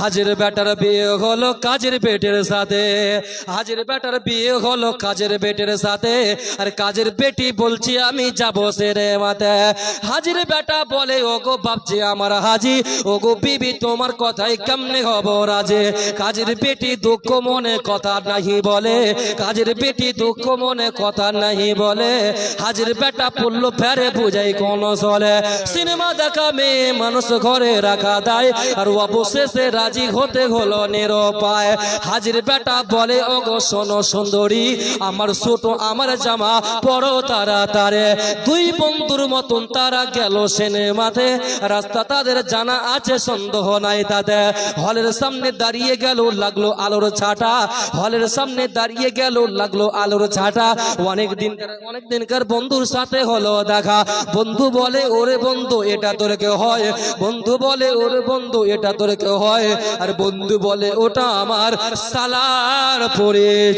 হাজির বেটার বিয়ে হলো কাজের বেটের সাথে। হাজির বেটার বিয়ে হলো কাজের বেটের সাথে। আর কাজের বেটি বলছি, আমি যাব সেরে মাতে হাজির বেটা বলে, ওগো বাপজি আমার হাজি, ওগো বিবি তোমার কথাই কেমনে হব রাজে? কাজের বেটি দুঃখ মনে কথা নাহি বলে। কাজের বেটি দুঃখ মনে কথা নাহি বলে। হাজির বেটা পড়ল ফেরে, বুঝাই কোন চলে। সিনেমা দেখা মেয়ে মানুষ ঘরে রাখা দেয়। আর অবশেষে রাজি হতে হলো নিরপায়। হাজির বেটা বলে, ওগো শোনো সুন্দরী, আমার ছোট, আমার জামা পড়ো তারা তারে দুই বন্ধুর মতন তারা গেল সিনেমাতে। রাস্তা তাদের জানা আছে, সন্দেহ নাই তাদের। হলের সামনে দাঁড়িয়ে গেল, লাগল আলোর ছাটা। হলের সামনে দাঁড়িয়ে গেল, লাগল আলোর ছাটা। অনেক দিন অনেক দিনকার বন্ধুর সাথে হলো দেখা। বন্ধু বলে, ওরে বন্ধু, এটা তোর কেউ হয়? বন্ধু বলে, ওরে বন্ধু, এটা তোর কেউ হয়? আর বন্ধু বলে ওটা আমার সালার পরিচয়।